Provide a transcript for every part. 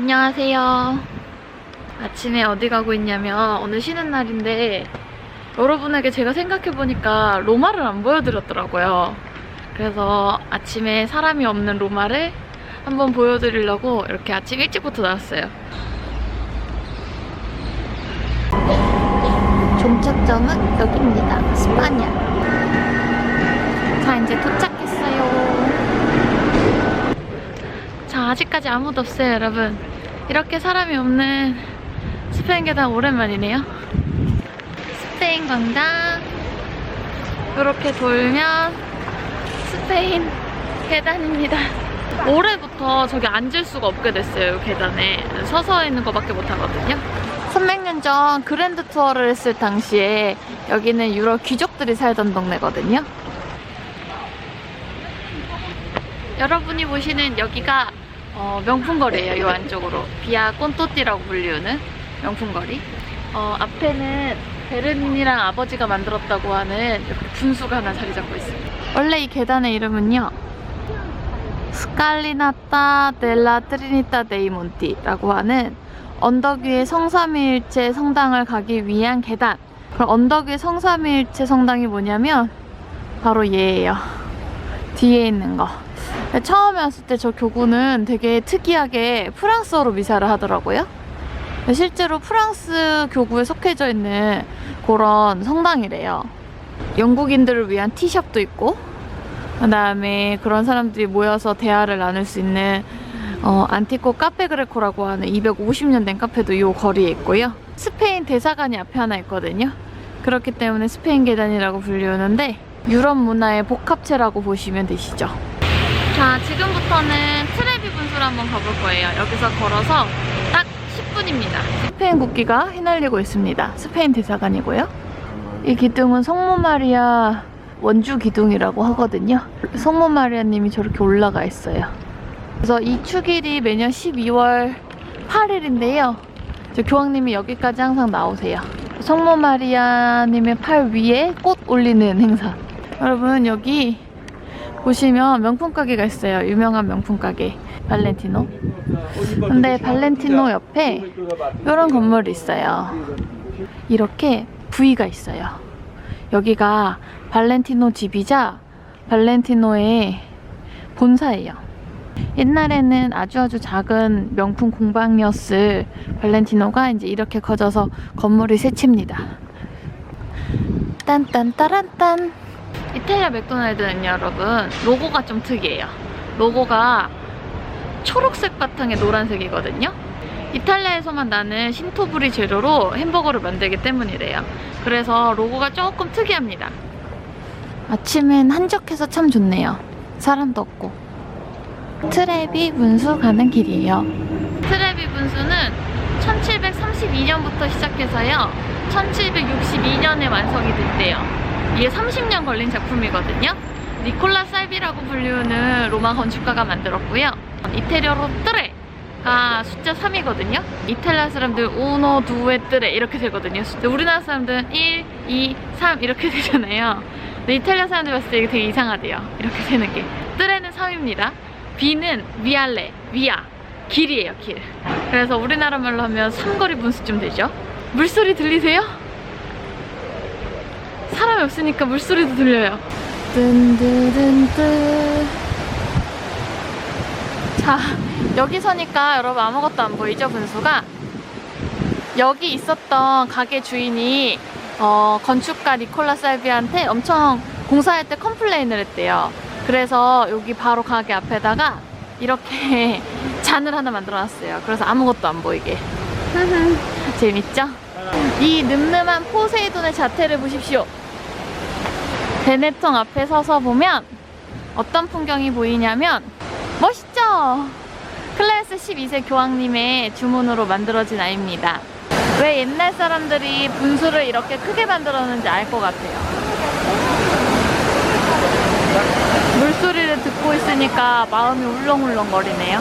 안녕하세요. 아침에 어디 가고 있냐면 오늘 쉬는 날인데 여러분에게 제가 생각해보니까 로마를 안 보여드렸더라고요. 그래서 아침에 사람이 없는 로마를 한번 보여드리려고 이렇게 아침 일찍부터 나왔어요. 종착점은 여기입니다. 스파냐. 자, 이제 도착했어요. 자, 아직까지 아무도 없어요, 여러분. 이렇게 사람이 없는 스페인 계단 오랜만이네요. 스페인 광장. 이렇게 돌면 스페인 계단입니다. 올해부터 저기 앉을 수가 없게 됐어요, 이 계단에. 서서 있는 것밖에 못 하거든요. 300년 전 그랜드 투어를 했을 당시에 여기는 유럽 귀족들이 살던 동네거든요. 여러분이 보시는 여기가 어, 명품거리예요, 이 안쪽으로. 비아 꼰또띠라고 불리우는 명품거리. 어, 앞에는 베르닌이랑 아버지가 만들었다고 하는 분수가 하나 자리 잡고 있습니다. 원래 이 계단의 이름은요. 스칼리나타 델라 트리니타 데이 몬티라고 하는 언덕 위의 성삼위일체 성당을 가기 위한 계단. 그럼 언덕 위의 성삼위일체 성당이 뭐냐면 바로 얘예요. 뒤에 있는 거. 처음에 왔을 때 저 교구는 되게 특이하게 프랑스어로 미사를 하더라고요. 실제로 프랑스 교구에 속해져 있는 그런 성당이래요. 영국인들을 위한 티샵도 있고, 그 다음에 그런 사람들이 모여서 대화를 나눌 수 있는 어, 안티코 카페 그레코라고 하는 250년 된 카페도 이 거리에 있고요. 스페인 대사관이 앞에 하나 있거든요. 그렇기 때문에 스페인 계단이라고 불리우는데 유럽 문화의 복합체라고 보시면 되시죠. 자, 지금부터는 트레비 분수를 한번 가볼 거예요. 여기서 걸어서 딱 10분입니다. 스페인 국기가 휘날리고 있습니다. 스페인 대사관이고요. 이 기둥은 성모 마리아 원주 기둥이라고 하거든요. 성모 마리아님이 저렇게 올라가 있어요. 그래서 이 축일이 매년 12월 8일인데요. 저 교황님이 여기까지 항상 나오세요. 성모 마리아님의 팔 위에 꽃 올리는 행사. 여러분 여기 보시면 명품 가게가 있어요. 유명한 명품 가게. 발렌티노. 근데 발렌티노 옆에 이런 건물이 있어요. 이렇게 V가 있어요. 여기가 발렌티노 집이자 발렌티노의 본사예요. 옛날에는 아주 아주 작은 명품 공방이었을 발렌티노가 이제 이렇게 커져서 건물이 새칩니다. 딴딴따란딴. 이탈리아 맥도날드는 여러분 로고가 좀 특이해요. 로고가 초록색 바탕에 노란색이거든요. 이탈리아에서만 나는 신토부리 재료로 햄버거를 만들기 때문이래요. 그래서 로고가 조금 특이합니다. 아침엔 한적해서 참 좋네요. 사람도 없고. 트레비 분수 가는 길이에요. 트레비 분수는 1732년부터 시작해서요. 1762년에 완성이 됐대요. 이게 30년 걸린 작품이거든요. 니콜라 살비라고 불리우는 로마 건축가가 만들었고요. 이태리어로 뜨레가 숫자 3이거든요. 이탈리아 사람들 우노, 두에, 뜨레 이렇게 되거든요. 우리나라 사람들은 1, 2, 3 이렇게 되잖아요. 근데 이탈리아 사람들 봤을 때 이게 되게 이상하대요. 이렇게 되는 게. 뜨레는 3입니다. 비는 위알레, 위아, 길이에요, 길. 그래서 우리나라 말로 하면 삼거리 분수쯤 되죠. 물소리 들리세요? 사람이 없으니까 물소리도 들려요. 자, 여기 서니까 여러분 아무것도 안 보이죠, 분수가? 여기 있었던 가게 주인이 어, 건축가 니콜라 살비한테 엄청 공사할 때 컴플레인을 했대요. 그래서 여기 바로 가게 앞에다가 이렇게 잔을 하나 만들어 놨어요. 그래서 아무것도 안 보이게. 재밌죠? 이 늠름한 포세이돈의 자태를 보십시오. 베네통 앞에 서서 보면 어떤 풍경이 보이냐면 멋있죠? 클라스 12세 교황님의 주문으로 만들어진 아이입니다. 왜 옛날 사람들이 분수를 이렇게 크게 만들었는지 알 것 같아요. 물소리를 듣고 있으니까 마음이 울렁울렁거리네요.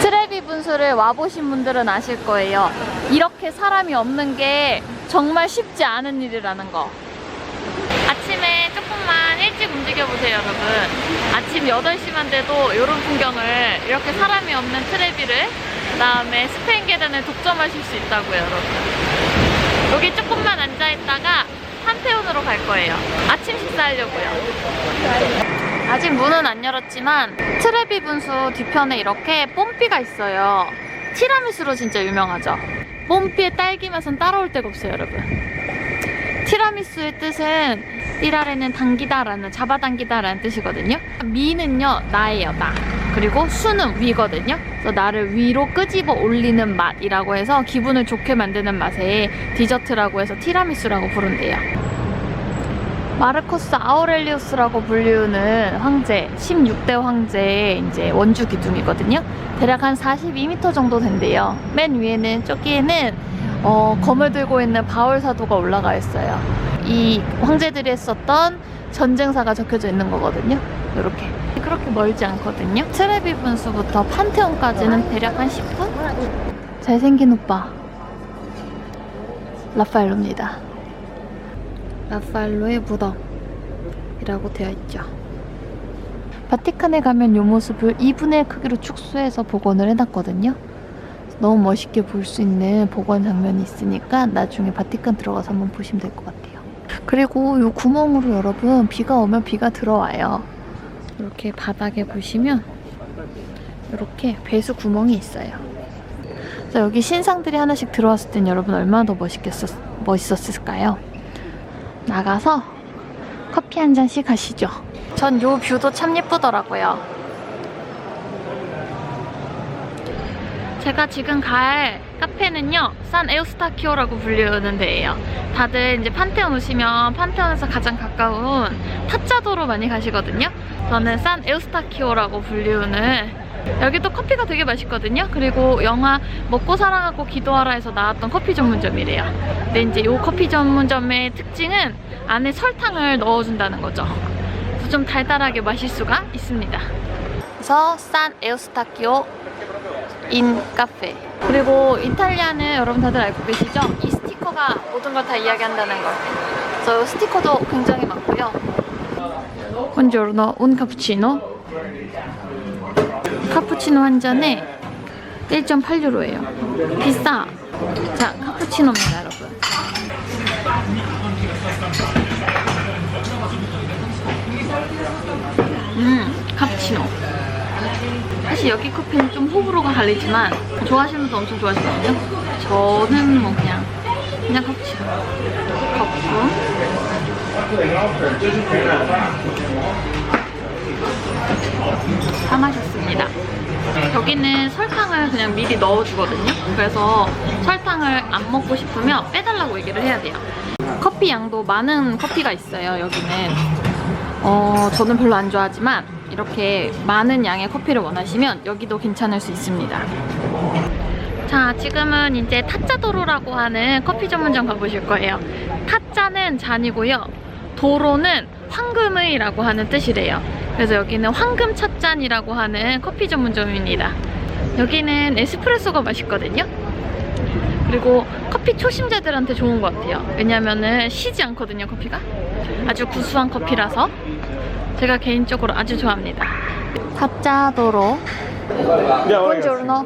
트레비 분수를 와보신 분들은 아실 거예요. 이렇게 사람이 없는 게 정말 쉽지 않은 일이라는 거. 일찍 움직여보세요, 여러분. 아침 8시만 돼도 이런 풍경을 이렇게 사람이 없는 트레비를 그 다음에 스페인 계단을 독점하실 수 있다고요, 여러분. 여기 조금만 앉아있다가 판테온으로 갈 거예요. 아침 식사하려고요. 아직 문은 안 열었지만 트레비 분수 뒤편에 이렇게 뽐삐가 있어요. 티라미수로 진짜 유명하죠. 뽐삐의 딸기 맛은 따라올 데가 없어요, 여러분. 티라미수의 뜻은 띠라레는 당기다라는 잡아당기다라는 뜻이거든요. 미는요 나예요 나. 그리고 수는 위거든요. 그래서 나를 위로 끄집어 올리는 맛이라고 해서 기분을 좋게 만드는 맛에 디저트라고 해서 티라미수라고 부른대요. 마르코스 아우렐리우스라고 불리우는 황제, 16대 황제의 이제 원주 기둥이거든요. 대략 한 42m 정도 된대요. 맨 위에는 저기에는 어, 검을 들고 있는 바울 사도가 올라가 있어요. 이 황제들이 했었던 전쟁사가 적혀져 있는 거거든요. 이렇게 그렇게 멀지 않거든요. 트레비 분수부터 판테온까지는 대략 한 10분? 잘생긴 오빠 라파엘로입니다. 라파엘로의 무덤이라고 되어 있죠. 바티칸에 가면 이 모습을 2분의 1 크기로 축소해서 복원을 해놨거든요. 너무 멋있게 볼 수 있는 복원 장면이 있으니까 나중에 바티칸 들어가서 한번 보시면 될 것 같아요. 그리고 이 구멍으로 여러분 비가 오면 비가 들어와요. 이렇게 바닥에 보시면 이렇게 배수 구멍이 있어요. 그래서 여기 신상들이 하나씩 들어왔을 땐 여러분 얼마나 더 멋있겠었, 멋있었을까요? 나가서 커피 한 잔씩 하시죠. 전 요 뷰도 참 예쁘더라고요. 제가 지금 갈 카페는요, 산 에우스타키오라고 불리우는 데예요. 다들 이제 판테온 오시면 판테온에서 가장 가까운 타짜도로 많이 가시거든요. 저는 산 에우스타키오라고 불리우는 여기도 커피가 되게 맛있거든요. 그리고 영화 먹고 사랑하고 기도하라 에서 나왔던 커피 전문점이래요. 근데 이제 이 커피 전문점의 특징은 안에 설탕을 넣어준다는 거죠. 좀 달달하게 마실 수가 있습니다. 그래서 산 에우스타키오 인 카페. 그리고 이탈리아는 여러분 다들 알고 계시죠? 이 스티커가 모든 걸 다 이야기한다는 이 스티커도 굉장히 많고요. 카푸치노. 카푸치노 한 잔에 1.8유로예요. 비싸. 자, 카푸치노입니다, 여러분. 사실 여기 커피는 좀 호불호가 갈리지만 좋아하시는 분도 엄청 좋아하시거든요. 저는 뭐 그냥 그냥 커피치노. 거품. 다 마셨습니다. 여기는 설탕을 그냥 미리 넣어주거든요. 그래서 설탕을 안 먹고 싶으면 빼달라고 얘기를 해야 돼요. 커피 양도 많은 커피가 있어요, 여기는. 어, 저는 별로 안 좋아하지만 이렇게 많은 양의 커피를 원하시면 여기도 괜찮을 수 있습니다. 자, 지금은 이제 타짜도로라고 하는 커피 전문점 가보실 거예요. 타짜는 잔이고요. 도로는 황금의라고 하는 뜻이래요. 그래서 여기는 황금 찻잔이라고 하는 커피 전문점입니다. 여기는 에스프레소가 맛있거든요. 그리고 커피 초심자들한테 좋은 것 같아요. 왜냐면은 시지 않거든요, 커피가. 아주 구수한 커피라서 제가 개인적으로 아주 좋아합니다. 타짜도로. Buongiorno.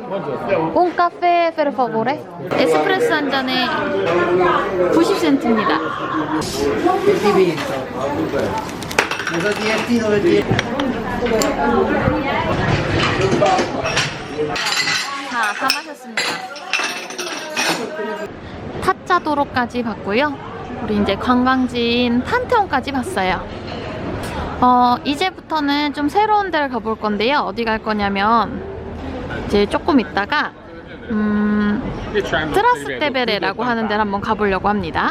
Un caffè per favore. 에스프레소 한 잔에 90센트입니다. Divino. Cosa dirti dove ti 자, 다 마셨습니다. 타짜도로까지 봤고요. 우리 이제 관광지인 판테온까지 봤어요. 어, 이제부터는 좀 새로운 데를 가볼 건데요. 어디 갈 거냐면, 이제 조금 있다가, 음, 트라스테베레라고 하는 데를 한번 가보려고 합니다.